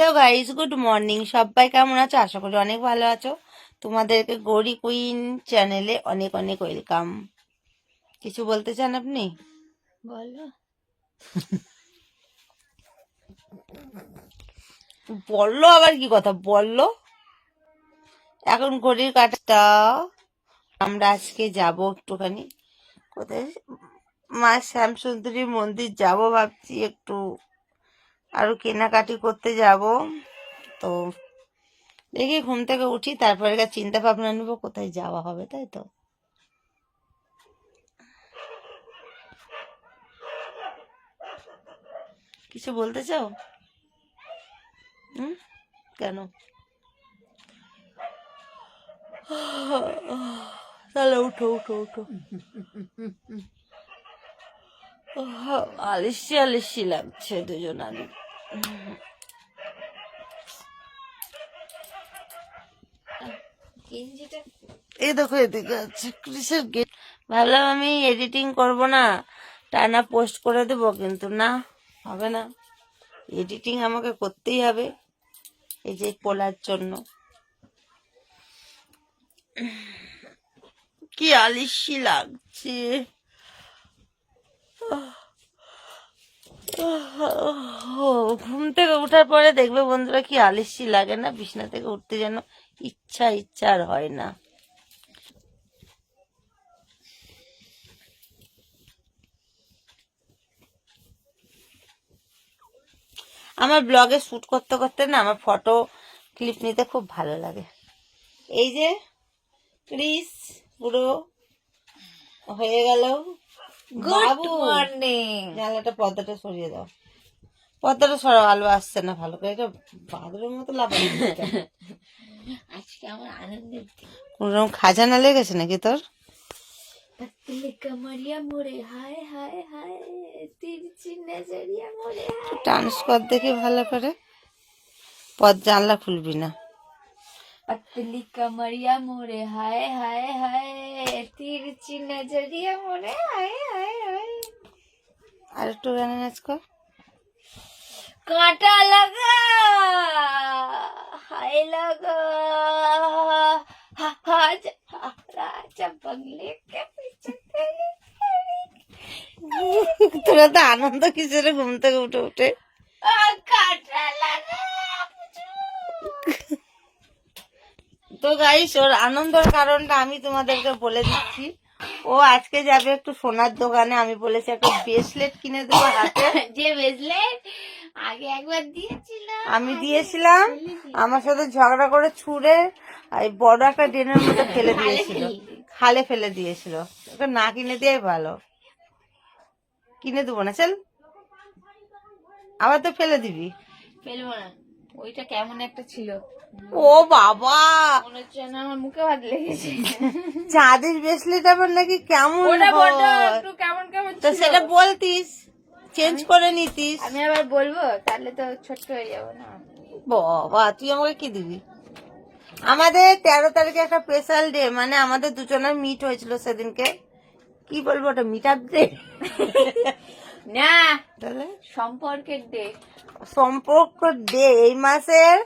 Hello guys good morning সবাই কেমন আছো? আশা করি অনেক ভালো আছো। তোমাদেরকে গৌরী কুইন চ্যানেলে অনেক অনেক ওয়েলকাম কিছু বলতে চান আপনি? बोलो বলল আবার কি কথা? বলল? এখন ঘড়ির কাটা আমরা আজকে যাব একটুখানি। কোথায়? মা শ্যামসুন্দরী মন্দির যাব ভাবছি একটু। আরও কেনাকাটি করতে যাব। তো দেখি ঘুম থেকে উঠি, তারপরে চিন্তা ভাবনা নেব কোথায় যাওয়া হবে, তাই তো? কিছু বলতে চাও? হুম? কেন? তাহলে উঠো উঠো উঠো। আলিসি আলিসি লাগছে দুজন আলি এই দেখো, এদিকে আছে ক্রিসের গেট ভাবলাম আমি এডিটিং করব না, টানা পোস্ট করে দেবো, কিন্তু না, হবে না। এডিটিং আমাকে করতেই হবে, এই যে পোলার জন্য। কি আলিসি লাগছে। ঘুম থেকে উঠার পরে দেখবে বন্ধুরা কি আলিসি লাগে না, বিছনা থেকে উঠতে যেন ইচ্ছা ইচ্ছা আর হয় না। আমার ব্লগে শ্যুট করতে করতে না আমার ফটো ক্লিপ নিতে খুব ভালো লাগে। এই যে, ক্রিস পুরো হয়ে গেল। গুড জানলাটা পর্দাটা সরিয়ে দাও। পর্দাটা সরাও আসছে না ভালো করে এটা মতো আজকে আমার খাজানা লেগেছে নাকি তোর? ডান্স কর দেখি ভালো করে। পদ জানলা খুলবি না। पतली कमरिया मोरे हाय हाय हाय तिरछी नजरिया मोरे हाय हाय हाय আর একটু গানে নাচ কর कांटा लगा हाय लगा हा- हा- हा- राजा बंगले के पीछे तेरी তোরা তো আনন্দ কিসের ঘুম থেকে উঠে উঠে आ, कांटा लगा তো গাইস ওর আনন্দের কারণটা আমি তোমাদেরকে বলে দিচ্ছি। ও আজকে যাবে একটু সোনার দোকানে আমি বলেছি একটা ব্রেসলেট কিনে দেবো হাতে। যে ব্রেসলেট আগে একবার দিয়েছিলাম। আমি দিয়েছিলাম আমার সাথে ঝগড়া করে ছুঁড়ে বড় একটা ড্রেনের মধ্যে ফেলে দিয়েছিল। খালে ফেলে দিয়েছিল। ওকে না কিনে দেওয়াই ভালো। কিনে দেবো না চল। আবার তো ফেলে দিবি। ফেলব না। ওইটা কেমন একটা ছিল? ও বাবা। হচ্ছে যেন আমার মুখে ভাত লেগেছে। চাঁদের ব্রেসলেট আবার নাকি কেমন? একটু কেমন কেমন তো সেটা বলতিস চেঞ্জ করে নিতিস। আমি আবার বলব? তাহলে তো ছোট্ট হয়ে যাব না। বাবা তুই আমাকে কি দিবি? আমাদের তেরো তারিখে একটা স্পেশাল ডে মানে আমাদের দুজনের মিট হয়েছিল সেদিনকে। কি বলব ওটা মিট আপ ডে না তাহলে? সম্পর্কের ডে সম্পর্ক ডে এই মাসের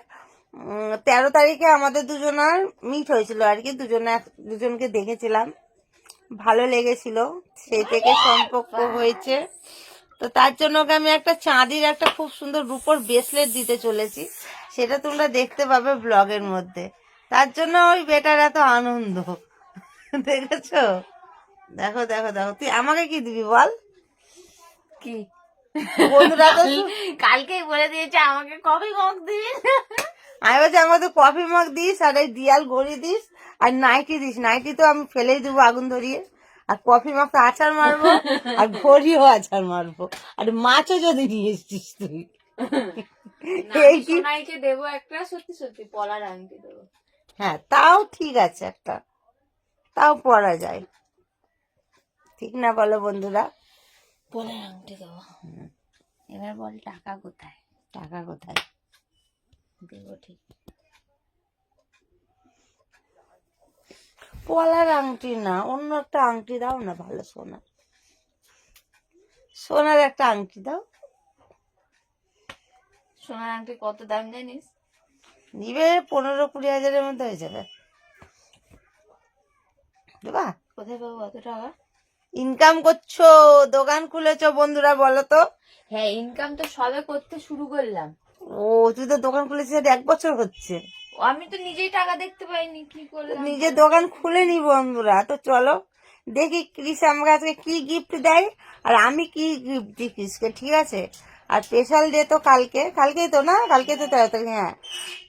তেরো তারিখে আমাদের দুজনের মিট হয়েছিল আর কি। দুজনে দুজনকে দেখেছিলাম। ভালো লেগেছিল। সেই থেকে সম্পর্ক হয়েছে। তো তার জন্য ওকে আমি একটা চাঁদির একটা খুব সুন্দর রূপোর ব্রেসলেট দিতে চলেছি। সেটা তোমরা দেখতে পাবে ব্লগের মধ্যে। তার জন্য ওই বেটার এত আনন্দ। দেখেছ? দেখো দেখো দেখো। তুই আমাকে কি দিবি বল? কি? বন্ধুরা তো কালকেই বলে দিয়েছে আমাকে। কফি মগ দিন আমি বলছি আমাকে কফি মগ দিস আর এই দিয়াল ঘড়ি দিস আর নাইটি দিস। নাইটি তো আমি ফেলেই দেবো আগুন ধরিয়ে। আর কফি মগ তো আচার মারবো আর ঘড়িও আচার মারবো। আর মাছও যদি নিয়ে এসছিস তুই। এই কি? দেবো একটা সত্যি সত্যি পলার আংটি দেবো। হ্যাঁ তাও ঠিক আছে একটা। তাও পরা যায়। ঠিক না বলো বন্ধুরা? পলার আংটি দেবো। এবার বল টাকা কোথায়? টাকা কোথায়? দেবো ঠিক। পলার আংটি না অন্য একটা আংটি দাও না ভালো সোনা সোনার একটা আংটি দাও। সোনার আংটি কত দাম জানিস? নিবে পনেরো কুড়ি হাজারের মধ্যে হয়ে যাবে। দেবা? কোথায় পাবো অত টাকা? ইনকাম করছ দোকান খুলেছো বন্ধুরা বলো তো। হ্যাঁ ইনকাম তো সবে করতে শুরু করলাম। ও তুই তো দোকান খুলেছিস এক বছর হচ্ছে। আমি তো নিজেই টাকা দেখতে পাইনি কি করলাম নিজে দোকান খুলে নি বন্ধুরা তো চলো। দেখি ক্রিস আমাকে আজকে কি গিফট দেয় আর আমি কি গিফট দিই ক্রিসকে ঠিক আছে? আর স্পেশাল ডে তো কালকে কালকেই তো না? কালকে তো তারিখ হ্যাঁ।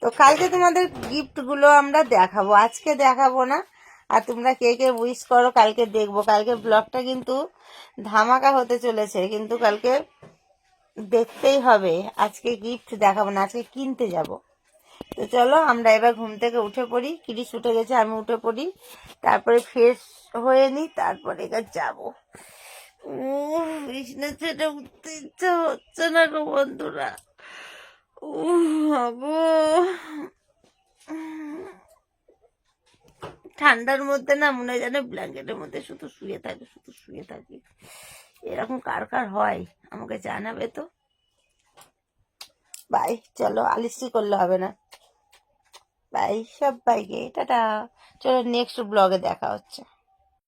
তো কালকে তোমাদের গিফটগুলো আমরা দেখাবো আজকে দেখাবো না। আর তোমরা কে কে উইশ করো কালকে দেখব। কালকে ব্লগটা কিন্তু ধামাকা হতে চলেছে কিন্তু কালকে দেখতেই হবে। আজকে গিফট দেখাবো না, আজকে কিনতে যাব। তো চলো, আমরা এবার ঘুম থেকে উঠে পড়ি। কিরিশ উঠে গেছে, আমি উঠে পড়ি। তারপরে ফ্রেশ হয়ে নি, তারপরে এবার যাব। বিছনা ছেড়ে উঠতে ইচ্ছা হচ্ছে না গো বন্ধুরা। গো ঠান্ডার মধ্যে না মনে হয় যেন ব্ল্যাঙ্কেটের মধ্যে শুধু শুয়ে থাকি, শুধু শুয়ে থাকি। এরকম কার কার হয়? আমাকে জানাবে তো। বাই, চলো আলিসি করলে হবে না। বাই সব বাইকে টাটা। চলো নেক্সট ব্লগে দেখা হচ্ছে।